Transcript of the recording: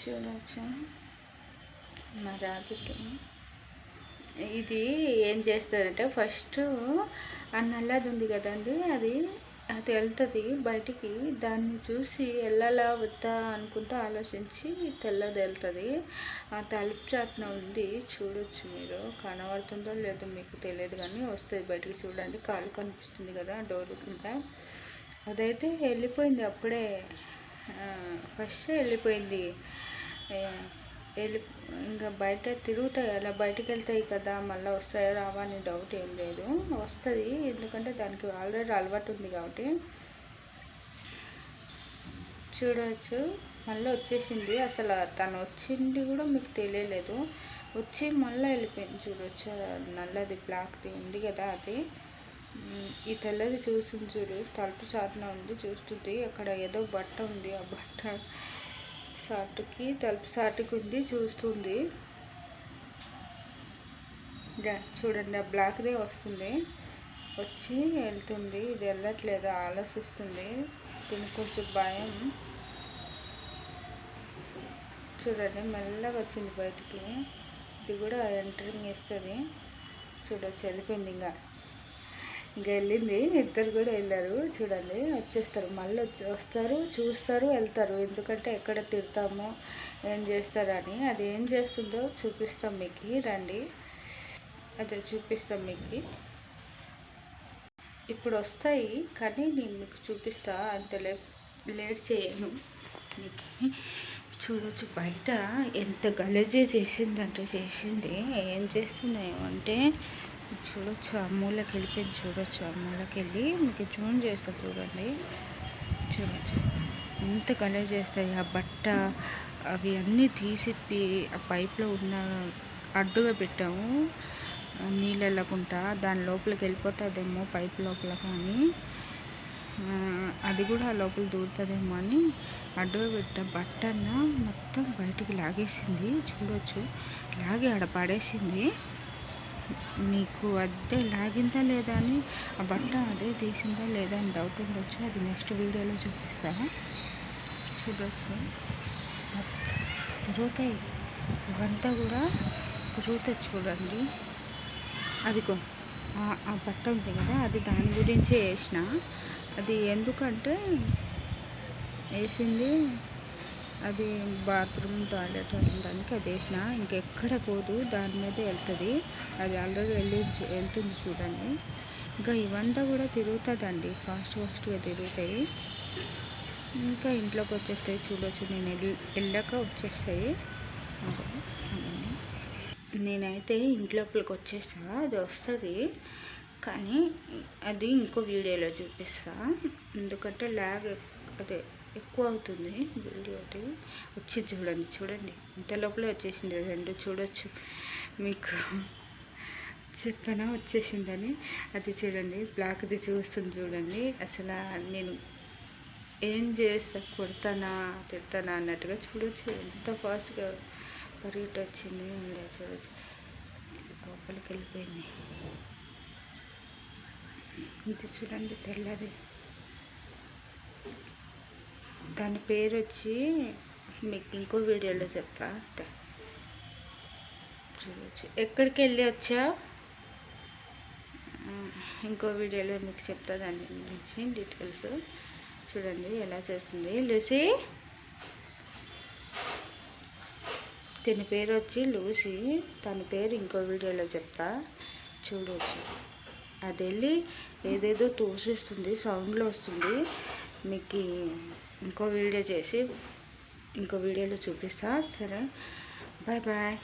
చూడొచ్చు. మా రాబిట్. ఇది ఏం చేస్తుందంటే ఫస్ట్ ఆ నల్లది ఉంది కదండి అది అది వెళ్తుంది బయటికి. దాన్ని చూసి వెళ్ళాలా వద్దా అనుకుంటూ ఆలోచించి తెల్లది వెళ్తుంది ఆ తలుపు చాటున ఉంది చూడొచ్చు మీరు. కనబడుతుందో లేదో మీకు తెలియదు కానీ వస్తుంది బయటికి చూడండి కాలు కనిపిస్తుంది కదా డోర్ కింద. అదైతే వెళ్ళిపోయింది అప్పుడే. ఫస్ట్ వెళ్ళిపోయింది. వెళ్ళి ఇంకా బయట తిరుగుతాయి అలా బయటకు వెళ్తాయి కదా మళ్ళీ వస్తాయో రావా అని డౌట్ ఏం లేదు. వస్తుంది ఎందుకంటే దానికి ఆల్రెడీ అలవాటు ఉంది కాబట్టి. చూడవచ్చు మళ్ళీ వచ్చేసింది. అసలు తను వచ్చింది కూడా మీకు తెలియలేదు. వచ్చి మళ్ళీ వెళ్ళిపోయింది. చూడవచ్చు నల్లది బ్లాక్ది ఉంది కదా అది. ఈ తెల్లది చూస్తుంది చూడు తలుపు చాటున ఉంది చూస్తుంది అక్కడ ఏదో బట్ట ఉంది ఆ బట్ట సాటుకి తలుపు సాటుకి ఉంది చూస్తుంది. చూడండి ఆ బ్లాక్దే వస్తుంది. వచ్చి వెళ్తుంది ఇది వెళ్ళట్లేదు ఆలోచిస్తుంది. దీనికి కొంచెం భయం. చూడండి మెల్లగా వచ్చింది బయటికి. ఇది కూడా ఎంటరింగ్ ఇస్తుంది. చూడొచ్చు వెళ్ళిపోయింది ఇంకా. ఇంకా వెళ్ళింది. ఇద్దరు కూడా వెళ్ళారు. చూడండి వచ్చేస్తారు. మళ్ళీ వచ్చి వస్తారు చూస్తారు వెళ్తారు. ఎందుకంటే ఎక్కడ తిడతామో ఏం చేస్తారని అది ఏం చేస్తుందో చూపిస్తాం మీకు. రండి. అదే చూపిస్తాం మీకు. ఇప్పుడు వస్తాయి కానీ నేను మీకు చూపిస్తా. అంత లేట్ చేయను మీకు. చూడొచ్చు బయట ఎంత గలీజీ చేసిందంటే చేసింది. ఏం చేస్తున్నాయో అంటే చూడొచ్చు? ఆ మూలకి వెళ్ళిపోయింది చూడొచ్చు? ఆ మూలకి వెళ్ళి మీకు జూన్ చేస్తా చూడండి. చూడొచ్చు. ఎంత కలర్ చేస్తాయి ఆ బట్ట? అవి అన్నీ తీసిప్పి ఆ పైప్లో ఉన్న అడ్డుగా పెట్టాము. నీళ్ళు వెళ్ళకుండా దాని లోపలికి వెళ్ళిపోతుందేమో పైప్ లోపల కానీ. అది కూడా ఆ లోపల దూరుతుందేమో అని అడ్డుగా పెట్ట బట్టన్న మొత్తం బయటికి లాగేసింది. చూడొచ్చు. లాగి ఆడ పడేసింది. నీకు అదే లాగిందా లేదా అని? ఆ బట్ట అదే తీసిందా లేదా అని డౌట్ ఉండొచ్చు. అది నెక్స్ట్ వీడియోలో చూపిస్తాను చూడొచ్చు. తిరుగుతాయి. ఇవంతా కూడా తిరుగుతాయి చూడండి. అదిగో ఆ బట్ట ఉంది కదా అది దాని గురించే వేసిన. అది ఎందుకంటే వేసింది అది బాత్రూమ్ టాయిలెట్ వెళ్ళడానికి అది వేసిన ఇంకెక్కడ పోదు దాని మీద వెళ్తుంది. అది ఆల్రెడీ వెళ్ళి వెళ్తుంది చూడండి. ఇంకా ఇవంతా కూడా తిరుగుతుందండి. ఫాస్ట్ ఫాస్ట్గా తిరుగుతాయి. ఇంకా ఇంట్లోకి వచ్చేస్తాయి చూడవచ్చు నేను వెళ్ళాక వచ్చేస్తాయి. నేనైతే ఇంట్లోపలికి వచ్చేసా అది వస్తుంది. కానీ అది ఇంకో వీడియోలో చూపిస్తా. ఎందుకంటే ల్యాగ్ అదే ఎక్కువ అవుతుంది వీడియోటి వచ్చి చూడండి చూడండి. ఇంత లోపలే వచ్చేసింది. రెండు చూడొచ్చు మీకు. చెప్పనా వచ్చేసిందని. అది చూడండి బ్లాక్ది చూస్తుంది చూడండి. అసలు నేను ఏం చేస్తా కొడతానా తిడతానా అన్నట్టుగా చూడొచ్చు. ఎంత ఫాస్ట్గా పరిగెట్టి వచ్చింది చూడొచ్చు. లోపలికి వెళ్ళిపోయింది ఇది చూడండి తెల్లది. దాని పేరు వచ్చి మీకు ఇంకో వీడియోలో చెప్తా చూడవచ్చు ఎక్కడికి వెళ్ళి వచ్చా ఇంకో వీడియోలో మీకు చెప్తా దాని గురించి డీటెయిల్స్. చూడండి ఎలా చేస్తుంది. లూసీ? దీని పేరు వచ్చి లూసీ. తన పేరు ఇంకో వీడియోలో చెప్తా. చూడవచ్చు అది వెళ్ళి ఏదేదో తోసేస్తుంది సౌండ్లో వస్తుంది. మీకు ఇంకో వీడియో చేసి ఇంకో వీడియోలో చూపిస్తా. సరే బాయ్ బాయ్.